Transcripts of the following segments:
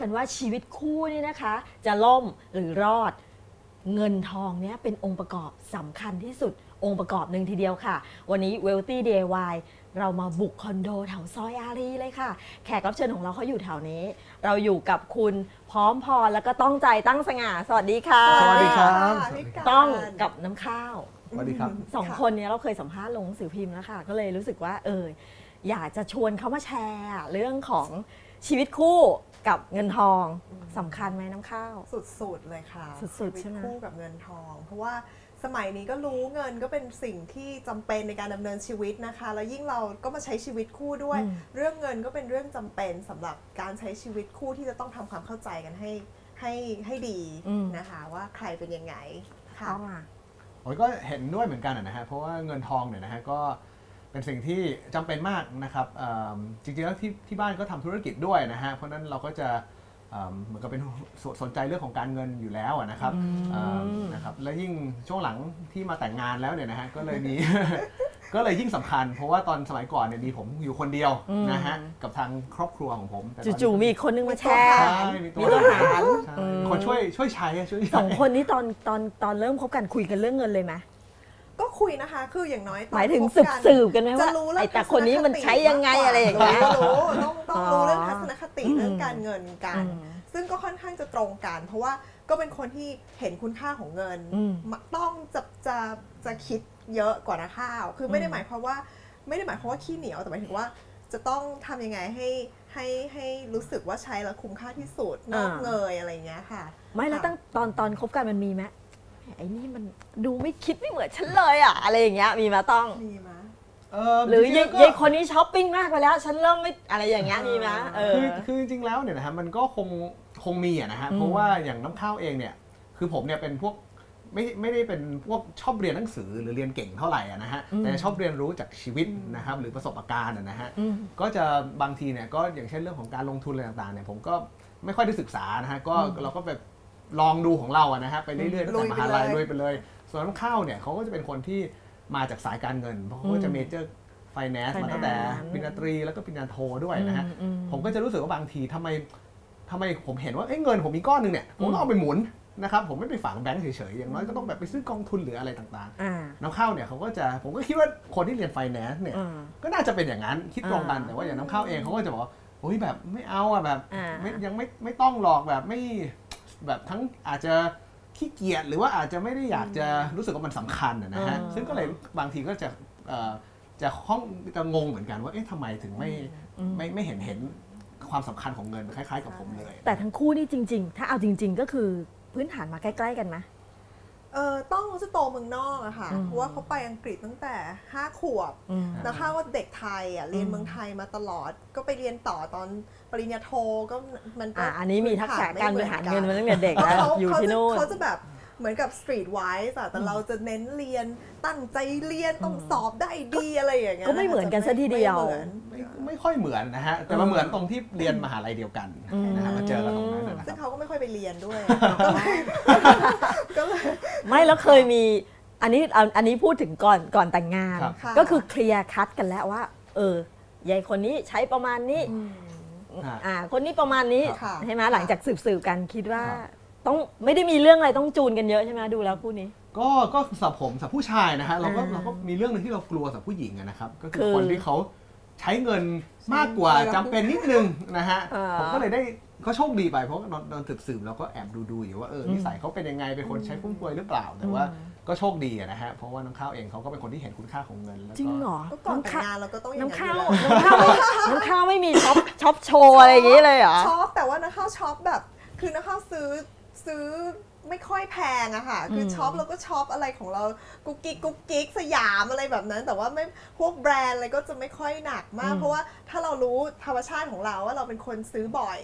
กันว่าชีวิตคู่นี่นะคะ จะล่มหรือรอด เงินทองเนี่ยเป็นองค์ประกอบสำคัญที่สุดองค์ประกอบหนึ่งทีเดียวค่ะ วันนี้ Wealthy DIY เรามาบุกคอนโดแถวซอยอารีเลยค่ะ แขกรับเชิญของเราเขาอยู่แถวนี้ เราอยู่กับคุณพร้อมพรแล้วก็ต้องใจตั้งสง่า สวัสดีค่ะ สวัสดีครับพี่การต้องกับน้ำข้าว สวัสดีครับสองค่ะคนเนี้เราเคยสัมภาษณ์ลงหนังสือพิมพ์แล้วค่ะ ก็เลยรู้สึกว่าเอออยากจะชวนเขามาแชร์เรื่องของ ชีวิตคู่กับเงินทองสำคัญไหมน้ำข้าว สุดๆเลยค่ะสุดๆใช่ไหมชีวิตคู่กับเงินทอง เพราะว่าสมัยนี้ก็รู้เงินก็เป็นสิ่งที่จำเป็นในการดำเนินชีวิตนะคะ แล้วยิ่งเราก็มาใช้ชีวิตคู่ด้วยอืมเรื่องเงินก็เป็นเรื่องจำเป็นสำหรับการใช้ชีวิตคู่ที่จะต้องทำความเข้าใจกันให้ให้ให้ดีนะคะว่าใครเป็นยังไงค่ะ เข้ามาผมก็เห็นด้วยเหมือนกันนะฮะ เพราะว่าเงินทองเนี่ยนะฮะก็ เป็นสิ่งที่จำเป็นมากนะครับเอิ่มจริงๆแล้วที่ที่บ้านก็ทำธุรกิจด้วยนะฮะเพราะฉะนั้นเราก็จะเอิ่มเหมือนกับเป็นสสนใจเรื่องของการเงินอยู่แล้วอะนะครับอืมเอิ่มนะครับและยิ่งช่วงหลังที่มาแต่งงานแล้วเนี่ยนะฮะก็เลยมีก็เลยยิ่งสำคัญ เพราะว่าตอนสมัยก่อนเนี่ยมีผมอยู่คนเดียวนะฮะกับทางครอบครัวของผมแต่ตอนนี้จู่ๆมีอีกคนนึงมาแชใช่ร์ใช่มีตัวมีตัวหารใช่อืมคนช่วยช่วยใช้อะช่วยสใช้องคนนี้ตอนตอนตอนเริ่มคบกันคุยกันเรื่องเงินเลยไหม ก็คุยนะคะ คืออย่างน้อยตอนหมายถึงคบสืบกันสืบกันไหมจะว่ารู้เรื่ไอ้องแต่คนนี้มันใช้ยังไงอะไรอย่างเงี้ยรู้รู้ต้องต้องรู้เรื่องอ๋อทัศนคติอืมเรื่องการเงินกันอืมซึ่งก็ค่อนข้างจะตรงกัน เพราะว่าก็เป็นคนที่เห็นคุณค่าของเงินอืมต้องจะจะจะคิดเยอะกว่านะข้าว คือไม่ได้อืมหมายความว่าไม่ได้หมายความว่าขี้เหนียวแต่หมายถึงว่าจะต้องทำยังไงให้ให้ให้รู้สึกว่าใช้แล้วคุ้มค่าที่สุดนอกเงยอะไรอย่างเงี้ยค่ะ ไม่แล้วค่ะตั้งตอนตอนคบกันมันมีไหม ไอ้นี่มันดูไม่คิดไม่เหมือนฉันเลยอะ อะไรอย่างเงี้ยมีมาต้อง มีมะเหรือจงๆยายแล้วก็ยายคนนี้ช้อปปิ้งมากไปแล้ว ฉันเริ่มไม่อะไรอย่างเงี้ยมีไหมเออ คือคือจริงๆแล้วเนี่ยนะฮะมันก็คงคงมีอะนะฮะอืมเพราะว่าอย่างน้ำข้าวเองเนี่ย คือผมเนี่ยเป็นพวกไม่ไม่ได้เป็นพวกชอบเรียนหนังสือหรือเรียนเก่งเท่าไหร่อะนะฮะแต่ชอบเรียนรู้จากชีวิตนะครับหรือประสบการณ์อะนะฮะอืมก็จะบางทีเนี่ยก็อย่างเช่นเรื่องของการลงทุนอะไรต่างๆเนี่ยผมก็ไม่ค่อยได้ศึกษานะฮะก็อืมเราก็แบบ ลองดูของเราอะนะฮะไปเรื่อยๆตั้งลุแต่ยมไปหาลัยเลย ลุยไปเลย ส่วนน้ำข้าวเนี่ยเขาก็จะเป็นคนที่มาจากสายการเงิน เพราะเขาก็จะเมเจอร์ไฟแนนซ์มาตั้งแต่ Finance ปริญญาตรีแล้วก็ปริญญาโทด้วยนะฮะ อือืผมก็จะรู้สึกว่าบางทีทำไมทำไมผมเห็นว่าเอ้ยเงินผมมีก้อนหนึ่งเนี่ยผมต้องเอาไปหมุนนะครับผมไม่ไปฝังแบงก์เฉยๆอย่างน้อยก็ต้องแบบไปซื้อกองทุนหรืออะไรต่างอ่าๆน้ำข้าวเนี่ยเขาก็จะผมก็คิดว่าคนที่เรียนไฟแนนซ์เนี่ย อ่า ก็น่าจะเป็นอย่างนั้นคิดตรงกันอ่าแต่ว่าอย่างน้ำข้าวเองเขาก็จะบอกว่าโอ้ยแบบไม่เอาอะแบบอ่า ไม่ยังไม่ไม่ต้องหรอกแบบไม่ แบบทั้งอาจจะขี้เกียจหรือว่าอาจจะไม่ได้อยากจะรู้สึกว่ามันสำคัญอะนะฮะอ่าซึ่งก็เลยบางทีก็จะเอ่อจะห้องจะงงเหมือนกันว่าเอ๊ะทำไมถึงไม่อืมไม่ไม่เห็นเห็นความสำคัญของเงินคล้าย ๆ กับผมเลย แต่ทั้งคู่นี่จริง ๆ ถ้าเอาจริง ๆ ก็คือพื้นฐานมาใกล้ ๆ กันไหม เออต้องเขาจะโตเมืองนอกอะค่ะอืมเพราะว่าเขาไปอังกฤษตั้งแต่ห้าขวบอืมแล้วข้าวว่าเด็กไทยอะเรียนอืมเมืองไทยมาตลอด ก็ไปเรียนต่อตอนปริญญาโทก็มันก็อ่าอันนี้มีทักษะพื้นฐการนบไม่ริหารหมือเงินกัมาตั้งแต่เด็กเพราะแล้วเขาอยู่เขาที่จะนู่นเขาจะแบบ เหมือนกับสตรีทไวส์อะแต่เราจะเน้นเรียนตั้งใจเรียนต้องสอบได้ดีอะไรอย่างเงี้ยก็ไม่เหมือนกันซะทีเดียว ไม่เหมือนไม่ไม่ค่อยเหมือนนะฮะ แต่มาเหมือนตรงที่เรียนมหาลัยเดียวกันอืมนะฮะมาเจอกันตรงนั้นนะคซึ่รับงเขาก็ไม่ค่อยไปเรียนด้วยก็เลยก็เลยไม่แล้วเคยมีอันนี้อันอันนี้พูดถึงก่อนก่อนแต่งงานครับค่ะก็คือเคลียร์คัดกันแล้วว่า เออยายคนนี้ใช้ประมาณนี้ฮะอ่าคนนี้ประมาณนี้ค่ะใช่ไหมหลังจากสืบสืบๆกันคิดว่าครับ ต้องไม่ได้มีเรื่องอะไรต้องจูนกันเยอะใช่ไหมดูแล้วคู่นี้ ก็ก็สำหรับผมสำหรับผู้ชายนะฮะเราก็อ่าเราก็มีเรื่องหนึงที่เรากลัวสำหรับผู้หญิงอะนะครับก็คืคืออคนที่เขาใช้เงินมากกว่าจำเป็นนิดนึงนะฮะอ่า ผมก็เลยได้ก็โชคดีไปเพราะว่าตอนตอนสืบสืบเราก็แอบดูดูอยู่ว่าเอออืมนิสัยเขาเป็นยังไงเป็นคนใช้ฟุ่มเฟือยหรือเปล่า แต่ว่าก็โชคดีอะนะฮะเพราะว่าน้ำข้าวเองเขาก็เป็นคนที่เห็นคุณค่าของเงินแล้วจริงก็เหรอก็ก่อนน้ำแต่งข้าวงานเราก็ต้องอย่างน้ำข้าวอยู่แล้วน้ำข้าวไม่น้ำข้าวไม่มีช็อปช็อปโชว์อะไรอย่างนี้เลยเหรอช็อปแต่ว่านะข้าวช็อปแบบ คือนะข้าวซื้อ ซื้อไม่ค่อยแพงอะค่ะ คืออมช็อปเราก็ช็อปอะไรของเรา กุ๊กกิ๊กกุ๊กกิ๊กสยามอะไรแบบนั้น แต่ว่าไม่พวกแบรนด์อะไรก็จะไม่ค่อยหนักมาก เพราะว่าถ้าเรารู้ธรรมชาติของเราว่าเราเป็นคนซื้อบ่อย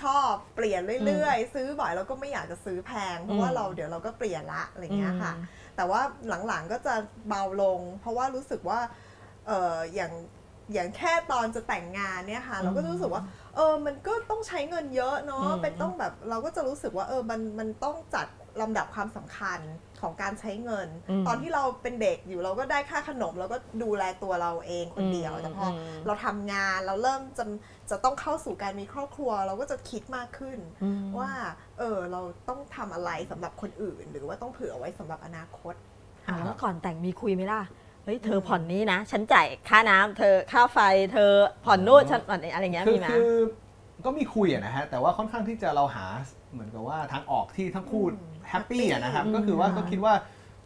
ชอบเปลี่ยนเรื่อยๆ ซื้อบ่อยเราก็ไม่อยากจะซื้อแพง เพราะว่าเราเดี๋ยวเราก็เปลี่ยนละอะไรอย่างเงี้ยค่ะอืมแต่ว่าหลังๆก็จะเบาลง เพราะว่ารู้สึกว่าเอออย่าง อย่างแค่ตอนจะแต่งงานเนี่ยค่ะ เราก็จะรู้สึกว่า เออมันก็ต้องใช้เงินเยอะเนาะอืมเป็นต้องแบบเราก็จะรู้สึกว่าเออมันมันต้องจัดลำดับความสำคัญของการใช้เงินอืมตอนที่เราเป็นเด็กอยู่เราก็ได้ค่าขนมเราก็ดูแลตัวเราเองคนเดียวอืมแต่พออมเราทำงานเราเริ่มจะจะต้องเข้าสู่การมีครอบครัว เราก็จะคิดมากขึ้นอืมว่าเออเราต้องทำอะไรสำหรับคนอื่น หรือว่าต้องเผื่อไว้สำหรับอนาคตอะแล้วก่อนแต่งมีคุยไหมล่ะ เฮ้ยเธอผ่อนนี้นะ ฉันจ่ายค่าน้ำเธอค่าไฟ เธอผ่อนนู่นฉันผ่อนนี่อะไรเงี้ยคือมีไหมคือก็มีคุยอะนะฮะแต่ว่าค่อนข้างที่จะเราหาเหมือนกับว่าทางออกที่ทั้งคู่อืมแฮปปี้อะนะครับอืมก็คือว่าค่ะก็คิดว่า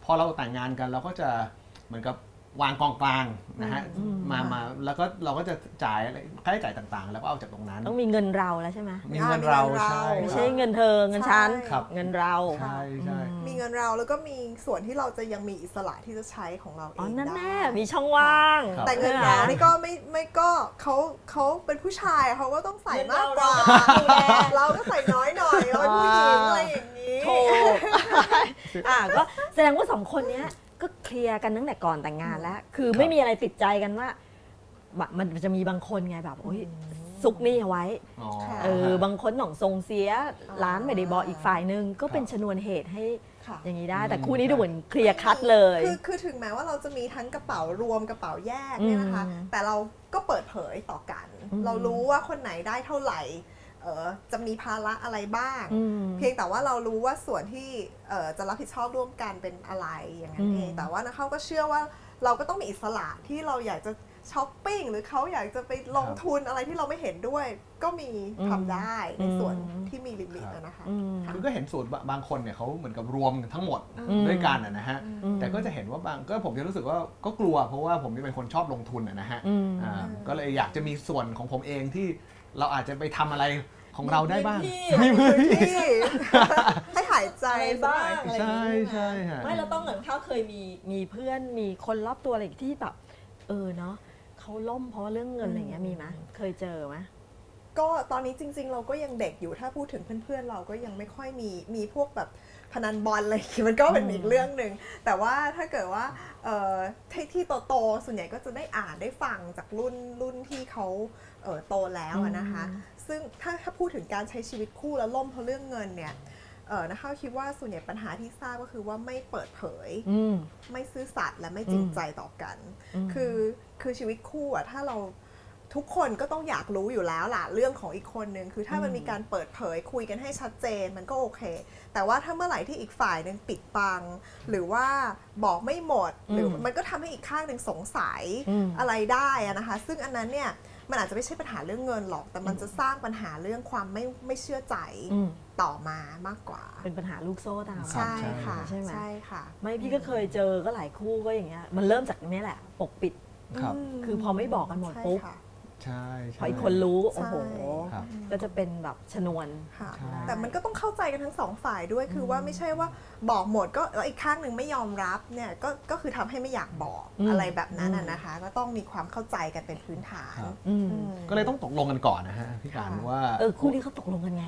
พอเราแต่งงานกันเราก็จะเหมือนกับ วางกองกลางนะฮะอืมมามาแล้วก็เราก็จะจ่ายอะไรค่าใช้จ่ายต่างๆ แล้วก็เอาจากตรงนั้น ต้องมีเงินเราแล้วใช่ไหมมีเงินเรามีเงินเราใช่ไม่ใช่เงินเธอเงินฉันใช่ครับเงินเราใช่ใช่มีเงินเราแล้วก็มีส่วนที่เราจะยังมีอิสระที่จะใช้ของเราเออ๋องนั่นได้แน่มีช่องว่างครับแต่เงินเรานี่ก็ไม่ไม่ก็เขาเขาเป็นผู้ชายเขาก็ต้องใส่มากกว่าเงินเราเราก็ดูแลเราก็ใส่น้อยหน่อยเราเป็นผู้หญิงอะไรอย่างนี้โถอะก็แสดงว่าสองคนเนี้ย ก็เคลียร์กันตั้งแต่ก่อนแต่งงานแล้ว คือไม่มีอะไรติดใจกันว่าแบบมันจะมีบางคนไงแบบโอ้ยซุกหนี่เอาไว้อ๋อค่ะเออบางคนหน่องทรงเสียอ๋อร้านไม่ได้บอกอีกฝ่ายนึงก็เป็นครับชนวนเหตุให้ค่ะ อย่างนี้ได้ แต่อืมคู่นี้ดูเหมือนเคลียร์คัดเลย คือคือถึงแม้ว่าเราจะมีทั้งกระเป๋ารวมกระเป๋าแยกเนี่ยนะคะ อืมแต่เราก็เปิดเผยต่อกัน อืม เรารู้ว่าคนไหนได้เท่าไหร่ เออจะมีภาระอะไรบ้างอืมเพียงแต่ว่าเรารู้ว่าส่วนที่เอ่อจะรับผิดชอบร่วมกันเป็นอะไรอย่างนั้นเองอืมแต่ว่านะเขาก็เชื่อว่าเราก็ต้องมีอิสระที่เราอยากจะช้อปปิ้งหรือเขาอยากจะไปลงทุนอะไรที่เราไม่เห็นด้วย ก็มีทำได้ในส่วนที่มีลิมิตอะนะคะอืมคือก็เห็นสูตรบางคนเนี่ยเขาเหมือนกับรวมทั้งหมดอืมด้วยกันอะนะฮะอืมแต่ก็จะเห็นว่าบางก็ผมจะรู้สึกว่าก็กลัวเพราะว่าผมเป็นคนชอบลงทุนอะนะฮะอืมอ่าก็เลยอยากจะมีส่วนของผมเองที่ เราอาจจะไปทำอะไรของเราได้บ้างมีพื้นที่มีพื้นที่ที่ให้หายใจอะไรบ้างสักหน่อยอะไรอย่างใช่นี้ใช่ฮะไม่เราต้องเหมือนเขาเคยมีมีเพื่อนมีคนรอบตัวอะไรที่แบบเออเนาะเขาล่มเพราะเรื่องเงินอะไรอย่างเงี้ยมีไหมเคยเจอไหม ก็ตอนนี้จริง ๆ เราก็ยังเด็กอยู่ถ้าพูดถึงเพื่อนๆ เราก็ยังไม่ค่อยมีมีพวกแบบพนันบอลอะไรอย่างงี้มันก็เป็นอืมอีกเรื่องหนึ่งแต่ว่าถ้าเกิดว่าเอ่อที่ที่โตๆส่วนใหญ่ก็จะได้อ่านได้ฟังจากรุ่นรุ่นที่เขาเอ่อโตแล้วอะนะคะ ซึ่งถ้าถ้าพูดถึงการใช้ชีวิตคู่แล้วล่มเพราะเรื่องเงินเนี่ยเออนะคะคิดว่าส่วนใหญ่ปัญหาที่ทราบก็คือว่าไม่เปิดเผยอืมไม่ซื่อสัตย์และไม่จริงใจต่อกันอืมคือคือชีวิตคู่อะถ้าเรา ทุกคนก็ต้องอยากรู้อยู่แล้วล่ะ เรื่องของอีกคนนึง คือถ้ามันมีการเปิดเผยคุยกันให้ชัดเจนมันก็โอเค แต่ว่าถ้าเมื่อไหร่ที่อีกฝ่ายหนึ่งปิดบัง หรือว่าบอกไม่หมด หรืออมมันก็ทำให้อีกข้างหนึ่งสงสัยอืมอะไรได้อะนะคะ ซึ่งอันนั้นเนี่ยมันอาจจะไม่ใช่ปัญหาเรื่องเงินหรอก แต่มันจะสร้างปัญหาเรื่องความไม่ไม่เชื่อใจอืมต่อมามากกว่า เป็นปัญหาลูกโซ่ตามครัใช่บค่ะใช่ไหมใช่ค่ะ ไม่พี่ก็เคยเจอก็หลายคู่ก็อย่างเงี้ยมันเริ่มจากนี้แหละ ปกปิดครับมคือพอไม่บอกกันหมดใช่ปุ๊บค่ะ ใช่พใช่ ออีกคนรู้ โอ้โห ครับ ก็จะเป็นแบบชนวน ค่ะ ใช่ แต่มันก็ต้องเข้าใจกันทั้งสองฝ่ายด้วยคือว่าไม่ใช่ว่าบอกหมดก็แล้วอีกข้างหนึ่งไม่ยอมรับเนี่ยก็ก็คือทำให้ไม่อยากบอกอืม อะไรแบบนั้นอืน่ะมนะคะ ก็ต้องมีความเข้าใจกันเป็นพื้นฐานครับ อืมอืม ก็เลยต้องตกลงกันก่อนนะฮะพี่การค่ะ ว่าเออคู่นี้เขาตกลงกันไง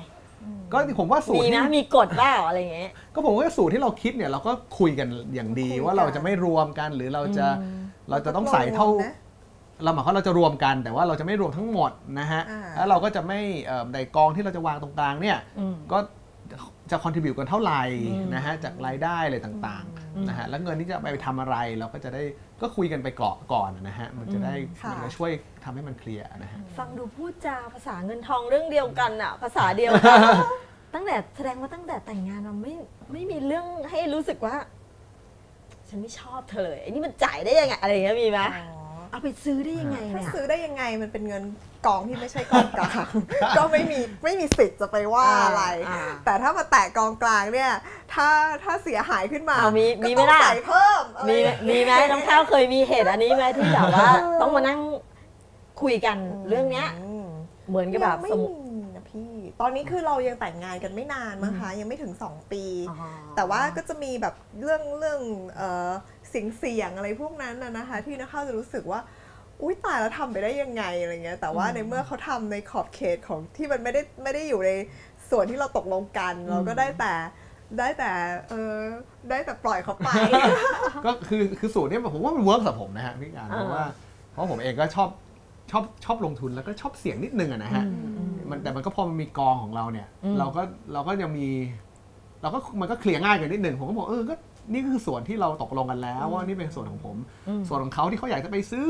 ก็ผมว่าสูตรมีที่นะมีกฎบ้าอะไรอย่างเงี้ย ก็ผมว่าสูตรที่เราคิดเนี่ยเราก็คุยกันอย่างดีคุยกันว่าเราจะไม่รวมกันหรือเราจะอืมเราจะต้องใส่เท่าตกลงนะ เราหมายความว่าเราจะรวมกันแต่ว่าเราจะไม่รวมทั้งหมดนะฮะอ่าแล้วเราก็จะไม่เอ่อในกองที่เราจะวางตรงกลางเนี่ยอืมก็จะคอนทิบิวกันเท่าไหร่อืมนะฮะจากรายได้อะไรต่างอืมๆนะฮะแล้วเงินที่จะไปทำอะไรเราก็จะได้ก็คุยกันไปเกาะก่อนนะฮะมันจะได้ค่ะมันจะช่วยทำให้มันเคลียร์นะฮะฟังดูพูดจาภาษาเงินทองเรื่องเดียวกันอะภาษาเดียวกันตั้งแต่แสดงว่าตั้งแต่แต่งงานมันไม่ไม่มีเรื่องให้รู้สึกว่า ฉันไม่ชอบเธอเลยไอ้นี่มันจ่ายได้ยังไงอะไรอย่างเงี้ยมีไหมอ๋อ เอาไปซื้อได้ยังไงถ้าเนี่ยซื้อได้ยังไงมันเป็นเงินกองที่ไม่ใช่กองกลาง ก็ไม่มีไม่มีสิทธิ์จะไปว่าอะไรอ่าแต่ถ้ามาแตะกองกลางเนี่ย ถ้าถ้าเสียหายขึ้นมาเอามีก็มีไหมต้องล่ะใส่เพิ่มอะไรมีอย่างมีงี้ไหมน้องข้าวเคยมีเหตุอันนี้ไหมที่แบบว่า ต้องมานั่งคุยกันเรื่องเนี้ยอืมเหมือนกับแบบยังไม่สมมุติ มีนะพี่ ตอนนี้คือเรายังแต่งงานกันไม่นานมั้งคะยังไม่ถึง 2 ปีอ๋อแต่ว่าก็จะมีแบบเรื่องเรื่องเอ่อ เสียงเสียงอะไรพวกนั้นนะนะคะ ที่นักข่าวจะรู้สึกว่า อุ้ยตายแล้วทำไปได้ยังไงอะไรเงี้ยแต่ว่าในเมื่อเขาทำในขอบเขตของที่มันไม่ได้ไม่ได้อยู่ในส่วนที่เราตกลงกัน เราก็ได้แต่ได้แต่เออได้แต่ปล่อยเขาไป ก็คือคือสูตรเนี้ผมว่ามันเวิร์กสำหรับผมนะฮะพี่การเพราะว่าเพราะผมเองก็ชอบชอบชอบลงทุนแล้วก็ชอบเสี่ยงนิดนึงอะนะฮะอืมมันแต่มันก็พอมันมีกองของเราเนี่ยอืมเราก็เราก็ยังมี เราก็มันก็เคลียร์ง่ายกันนิดหนึ่งผมก็บอกเออก็ นี่ก็คือส่วนที่เราตกลงกันแล้วว่านี่เป็นส่วนของผมอืมส่วนของเขาที่เขาอยากจะไปซื้อ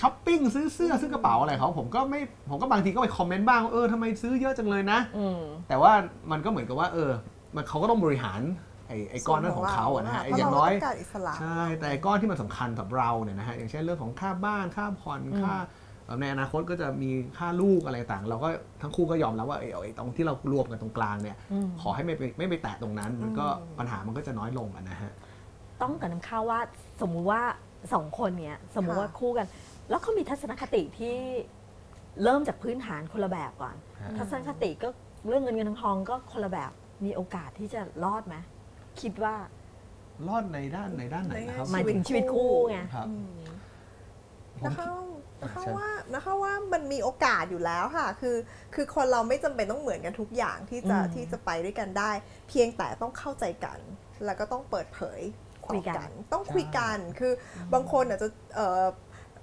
ช้อปปิ้งซื้อเสื้อซื้อกระเป๋าอะไรเขาผมก็ไม่ผมก็บางทีก็ไปคอมเมนต์บ้างว่าเออทำไมซื้อเยอะจังเลยนะอืมแต่ว่ามันก็เหมือนกับว่า เออ มันเขาก็ต้องบริหารไอ้ไอ้ก้อนนั้นของเขาอะนะฮะเพไอ้ราะอย่าเรางน้อยต้องการอิสระใช่แต่ไอ้ก้อนที่มันสำคัญกับเราเนี่ยนะฮะอย่างเช่นเรื่องของค่าบ้านค่าผ่อนอืมค่าเอ่อ ในอนาคตก็จะมีค่าลูกอะไรต่างเราก็ทั้งคู่ก็ยอมรับว่าไอ้ไอ้ตรงที่เรารวมกันตรงกลางเนี่ยอืมขอให้ไม่ไปไม่ไปแตะตรงนั้น มันก็อืมปัญหามันก็จะน้อยลงอะนะฮะต้องกับน้ำข้าวว่าสมมุติว่าสองคนเนี้ยสมมุติว่าคู่กัน แล้วเขามีทัศนคติที่เริ่มจากพื้นฐานคนละแบบก่อนฮะทัศนคติก็เรื่องเงินเงินทองทองก็คนละแบบมีโอกาสที่จะรอดไหมคิดว่ารอดในด้านในด้านไหนนะครับหมายถึงชีวิตคู่ไงครับอืมผม นะคะนะคะใช่ว่านะคะว่ามันมีโอกาสอยู่แล้วค่ะ คือคือคนเราไม่จำเป็นต้องเหมือนกันทุกอย่างที่จะอืมที่จะไปด้วยกันได้ เพียงแต่ต้องเข้าใจกัน แล้วก็ต้องเปิดเผยคุยกันต่อต้องคุยกันคือบางคนอาจจะเอ่อ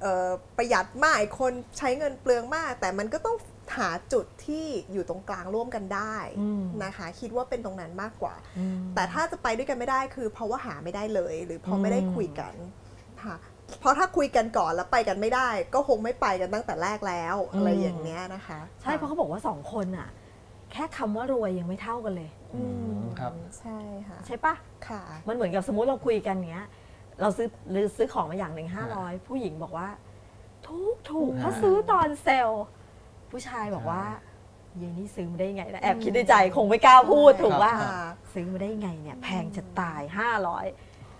เอ่อประหยัดมากอีกคนใช้เงินเปลืองมาก แต่มันก็ต้องหาจุดที่อยู่ตรงกลางร่วมกันได้อืมนะคะ คิดว่าเป็นตรงนั้นมากกว่าอืมแต่ถ้าจะไปด้วยกันไม่ได้คือเพราะว่าหาไม่ได้เลย หรือเพราะไม่ได้อืมคุยกันค่ะ เพราะถ้าคุยกันก่อนแล้วไปกันไม่ได้ ก็คงไม่ไปกันตั้งแต่แรกแล้ว อะไรอย่างเนี้ยนะคะ ใช่เพราะเขาบอกว่าสองคนอะแค่คำว่ารวยยังไม่เท่ากันเลย อืมครับ ใช่ค่ะ ใช่ปะค่ะ มันเหมือนกับสมมุติเราคุยกันเงี้ย เราซื้อหรือซื้อของมาอย่างหนึ่งห้าร้อยผู้หญิงบอกว่า ถูกถูกอ่าเขาซื้อตอนเซลล์ผู้ชายบอกว่าเยนี่ซื้อมาได้ไงนะแอบคิดในใจคงไม่กล้าพูดถูกว่าค่ะซื้อมาได้ไงเนี่ย แพงจะตายห้าร้อย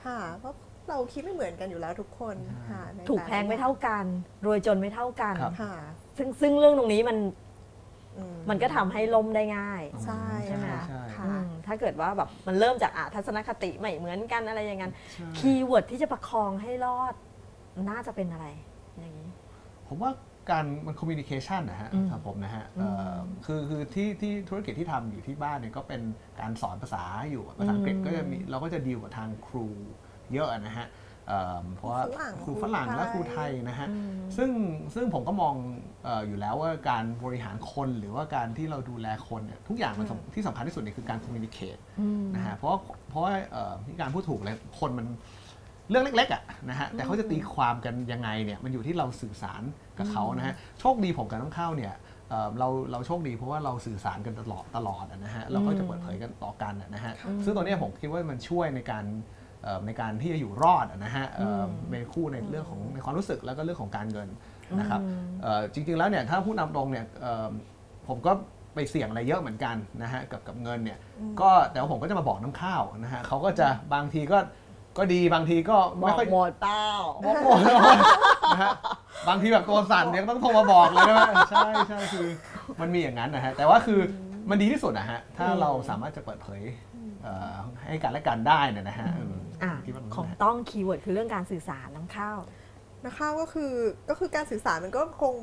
ค่ะเพราะ เราคิดไม่เหมือนกันอยู่แล้วทุกคนค่ะในถูกแพงไม่เท่ากัน รวยจนไม่เท่ากัน ครับ ค่ะ ซึ่งซึ่งเรื่องตรงนี้มันอืมันก็ทำให้ล้มได้ง่าย ใช่ใช่ไหมค่ะใช่ ค่ะ อืมถ้าเกิดว่าแบบมันเริ่มจากอะทัศนคติไม่เหมือนกันอะไรอย่างนั้น ใช่คีย์เวิร์ดที่จะประคองให้รอด น่าจะเป็นอะไร อย่างนี้ ผมว่าการมันคอมมิวนิเคชันนะฮะอืมสำหรับผมนะฮะอืมเอ่อคือคือที่ที่ธุรกิจที่ทำอยู่ที่บ้านเนี่ยก็เป็นการสอนภาษาอยู่ภาษาอังกฤษอืมก็จะมีเราก็จะดีลกับทางครู เยอะนะฮะเอิ่มเพราะว่าฝรั่งครูฝรั่งครูไทยและครูไทยนะฮะอืมซึ่งซึ่งผมก็มองเอออยู่แล้วว่าการบริหารคนหรือว่าการที่เราดูแลคนเนี่ยทุกอย่างมันสำที่สำคัญที่สุดเนี่ยคือการคอมมิวนิเคชอืมนะฮะเพราะว่าเพราะว่าเอ่อที่การพูดถูกเลยคนมันเรื่องเล็กๆอะนะฮะแต่เขาจะตีความกันยังไงเนี่ยมันอยู่ที่เราสื่อสารกับเขานะฮะโชคดีผมกับน้องข้าวเนี่ยเอ่อเราเราโชคดีเพราะว่าเราสื่อสารกันตลอดตลอดอะนะฮะเราก็จะเปิดเผยกันต่อกันอะนะฮะซึ่งตัวเนี้ยผมคิดว่ามันช่วยในการเอ่อ ในการที่จะอยู่รอดอะนะฮะเอ่อในคู่ในเรื่องของในความรู้สึกแล้วก็เรื่องของการเงินนะครับเอ่อจริงๆแล้วเนี่ยถ้าพูดนำตรงเนี่ยเอ่อผมก็ไปเสี่ยงอะไรเยอะเหมือนกันนะฮะกับกับเงินเนี่ยก็แต่ว่าผมก็จะมาบอกน้ำข้าวนะฮะเขาก็จะบางทีก็ก็ดีบางทีก็บไม่อกค่อยหมดเป้าบอกหมดนะฮะบางทีแบบตัวสั่นเนี่ยต้องโทรมาบอกเลยนะใช่ใช่คือมันมีอย่างนั้นนะฮะแต่ว่าคือมันดีที่สุดนะฮะถ้าเราสามารถจะเปิดเผยเอ่อให้กันและกันได้เนี่ยนะฮะ อืมอะคิดว่ามันของนะต้องคีย์เวิร์ดคือเรื่องการสื่อสารน้ำข้าวนะคะก็คือก็คือการสื่อสารมันก็คง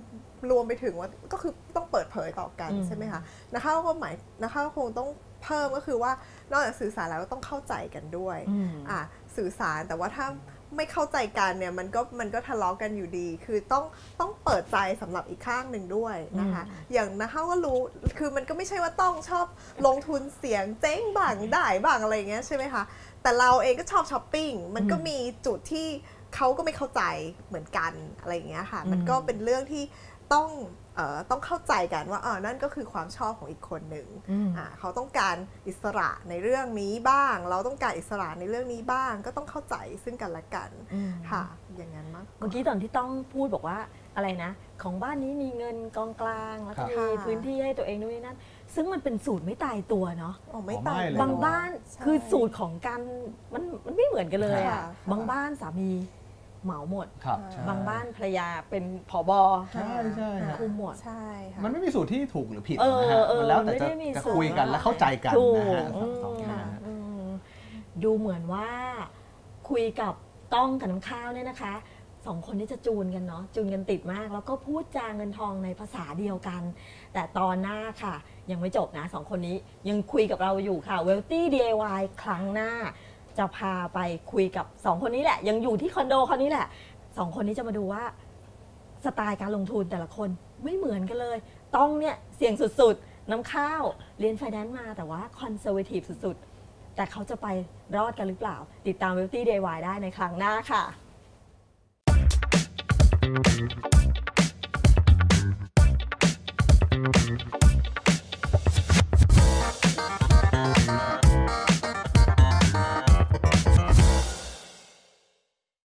รวมไปถึงว่าก็คือต้องเปิดเผยต่อกันอืมใช่ไหมคะนะคะก็หมายนะคะก็คงต้องเพิ่มก็คือว่านอกจากสื่อสารแล้วก็ต้องเข้าใจกันด้วยอืมอะสื่อสารแต่ว่าถ้าไม่เข้าใจกันเนี่ยมันก็มันก็ทะเลาะกันอยู่ดี คือต้องต้องเปิดใจสำหรับอีกข้างหนึ่งด้วยนะคะ อย่างนะคะก็รู้คือมันก็ไม่ใช่ว่าต้องชอบลงทุนเสียงเจ๊งบ้างได้บ้างอะไรอย่างเงี้ยใช่ไหมคะ แต่เราเองก็ชอบช้อปปิ้งมันก็มีจุดที่เขาก็ไม่เข้าใจเหมือนกันอะไรอย่างเงี้ยค่ะ มันก็เป็นเรื่องที่ต้องเอ่อต้องเข้าใจกันว่าเออนั่นก็คือความชอบของอีกคนหนึ่งอืมอ่าเขาต้องการอิสระในเรื่องนี้บ้าง เราต้องการอิสระในเรื่องนี้บ้าง ก็ต้องเข้าใจซึ่งกันและกันอืมค่ะ อย่างนั้นมากเมื่อกี้ตอนที่ต้องพูดบอกว่าอะไรนะ ของบ้านนี้มีเงินกองกลางแล้วก็ครับมีพื้นที่ให้ตัวเองนู่นนี่นั่น ซึ่งมันเป็นสูตรไม่ตายตัวเนาะอ๋อไม่อ๋อตายไม่เลย บางบ้านใช่คือสูตรของการมันมันไม่เหมือนกันเลยอะค่ะ บางบ้านสามีเหมาหมด ครับใช่บางบ้านภรรยาเป็นผอบอใช่ใช่ฮะคุมหมด ใช่ค่ะ มันไม่มีสูตรที่ถูกหรือผิดเออนะฮะเออมันแล้วแต่จะไม่ได้มีจะสูตร คุยกันและเข้าใจกันถูนะกฮะอืสองมอย่างนะฮะ อืมดูเหมือนว่าคุยกับต้องกับน้ำข้าวเนี่ยนะคะ สองคนนี้จะจูนกันเนาะจูนกันติดมาก แล้วก็พูดจางเงินทองในภาษาเดียวกัน แต่ตอนหน้าค่ะ ยังไม่จบนะสองคนนี้ยังคุยกับเราอยู่ค่ะ Wealthy DIY ครั้งหน้า จะพาไปคุยกับสองคนนี้แหละ ยังอยู่ที่คอนโดคนนี้แหละสองคนนี้จะมาดูว่าสไตล์การลงทุนแต่ละคนไม่เหมือนกันเลย ต้องเนี่ยเสี่ยงสุดๆ น้ำข้าวเรียนไฟแนนซ์มาแต่ว่าคอนเซอร์เวทีฟสุดๆ แต่เขาจะไปรอดกันหรือเปล่า ติดตาม Wealthy DIY ได้ในครั้งหน้าค่ะ Thank you.